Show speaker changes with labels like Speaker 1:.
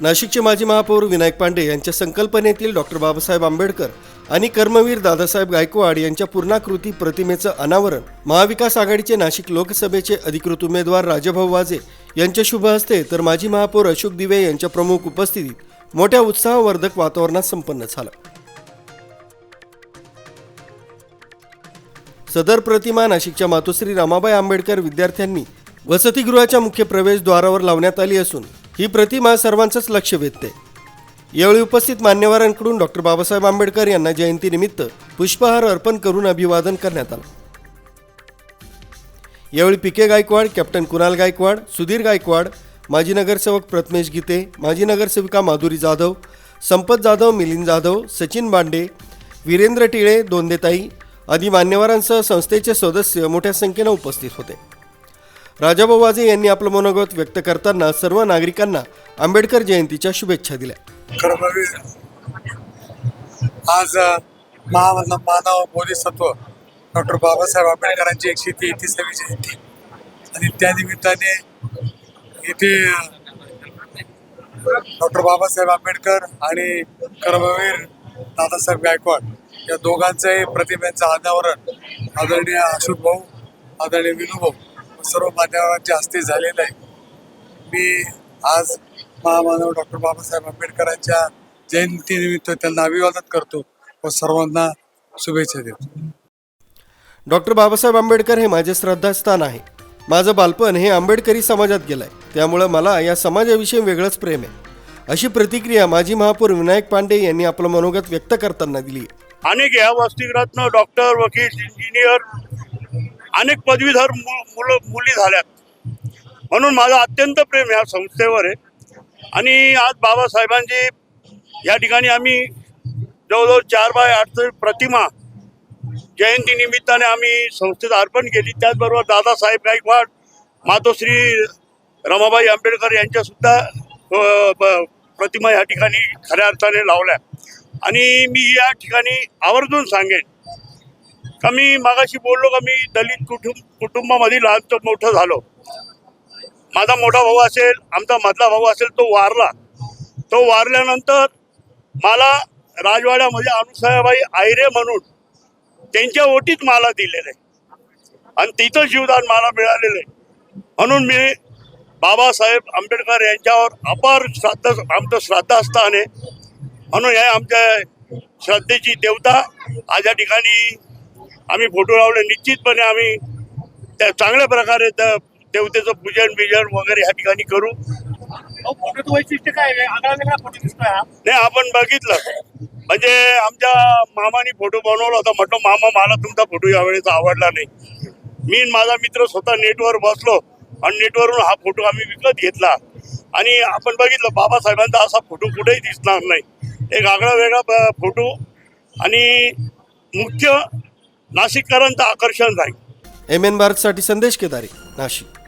Speaker 1: नाशिकचे माजी महापौर विनायक पांडे यांच्या संकल्पनेतील डॉक्टर बाबासाहेब आंबेडकर आणि कर्मवीर दादासाहेब गायकवाड यांच्या पूर्णाकृती प्रतिमेचं अनावरण महाविकास आघाडीचे नाशिक लोकसभेचे अधिकृत उमेदवार राजभाऊ वाजे यांच्या शुभ हस्ते तर माजी महापौर अशोक दिवे यांच्या प्रमुख उपस्थितीत मोठ्या उत्साहवर्धक वातावरणात संपन्न झालं. सदर प्रतिमा नाशिकच्या मातोश्री रमाबाई आंबेडकर विद्यार्थ्यांनी वसतिगृहाच्या मुख्य प्रवेशद्वारावर लावण्यात आली असून ही प्रतिमा सर्वांचंच लक्ष वेधते. यावेळी उपस्थित मान्यवरांकडून डॉक्टर बाबासाहेब आंबेडकर यांना जयंतीनिमित्त पुष्पहार अर्पण करून अभिवादन करण्यात आलं. यावेळी P K Gaikwad captain Kunal Gaikwad Sudhir Gaikwad माजी नगरसेवक प्रथमेश गीते माजी नगरसेविका माधुरी जाधव संपत जाधव मिलिंद जाधव सचिन बांडे वीरेंद्र टिळे दोंदेताई आदी मान्यवरांसह संस्थेचे सदस्य मोठ्या संख्येनं उपस्थित होते. राजाभाऊ वाजे यांनी आपलं मनोगत व्यक्त करताना सर्व नागरिकांना आंबेडकर जयंतीच्या शुभेच्छा दिल्या.
Speaker 2: कर्मवीर आज महामानव मानव बोधिसत्व डॉक्टर बाबासाहेब आंबेडकरांची एकशे तेहतीसावी जयंती. आणि त्यानिमित्ताने इथे डॉक्टर बाबासाहेब आंबेडकर आणि कर्मवीर दादासाहेब गायकवाड या दोघांचंही प्रतिमेचं अनावरण आदरणीय अशोक भाऊ आदरणीय विनू भाऊ सर्व मान्यवरांच्या हस्ते झालेलं आहे. मी आज महामानव डॉक्टर बाबासाहेब आंबेडकरांच्या जयंतीनिमित्त त्यांना अभिवादन करतो व सर्वांना शुभेच्छा देतो.
Speaker 1: डॉक्टर बाबासाहेब आंबेडकर हे माझे श्रद्धास्थान आहे. माझं बालपण हे आंबेडकरी समाजात गेलं आहे त्यामुळं मला या समाजाविषयी वेगळंच प्रेम आहे. अशी प्रतिक्रिया माजी महापौर विनायक पांडे यांनी आपलं मनोगत व्यक्त करताना दिली
Speaker 3: अनेक या वसतिगृहातनं डॉक्टर वकील इंजिनियर अनेक पदवीधर मु- मुलं मुली झाल्यात. म्हणून माझं अत्यंत प्रेम ह्या संस्थेवर आहे. आणि आज बाबासाहेबांची या ठिकाणी आम्ही जवळजवळ चार बाय आठ प्रतिमा जयंती निमित्ताने आम्ही संस्थेत अर्पण केली. त्याचबरोबर दादासाहेब गायकवाड मातोश्री रमाबाई आंबेडकर यांच्यासुद्धा ब- प्रतिमा या ठिकाणी खऱ्या अर्थाने लावल्या. आणि मी या ठिकाणी आवर्जून सांगेन का मी मागाशी बोललो का मी दलित कुटुंब कुटुंबामध्ये लहान मोठं झालो. माझा मोठा भाऊ असेल आमचा मधला भाऊ असेल तो वारला. तो वारल्यानंतर मला राजवाड्यामध्ये अनुसयाबाई आयरे म्हणून त्यांच्या ओटीत मला दिलेलं. आहे आणि तिथं जीवदान मला मिळालेलं. आहे म्हणून मी बाबासाहेब आंबेडकर यांच्यावर अपार श्राद्ध आमचं श्राद्धास्थान आहे. म्हणून हे आमच्या श्रद्धेची देवता आज या ठिकाणी आम्ही फोटो लावले निश्चितपणे आम्ही त्या चांगल्या प्रकारे त्या देवतेचं पूजन बिजन वगैरे ह्या ठिकाणी करू.
Speaker 4: फोटोचं वैशिष्ट्य काय फोटो दिसतोय
Speaker 3: नाही आपण बघितलं. म्हणजे आमच्या मामाने फोटो बनवला होता. म्हटलं मामा मला तुमचा फोटो यावेळेस आवडला नाही. मी माझा मित्र स्वतः नेटवर बसलो आणि नेटवरून हा फोटो आम्ही विकत घेतला. आणि आपण बघितलं बाबासाहेबांचा असा फोटो कुठेही दिसणार नाही. एक आगळा वेगळा फोटो. आणि मुख्य नाशिककरांचं आकर्षण राहील.
Speaker 1: एम एन भारतसाठी संदेश केदारी नाशिक.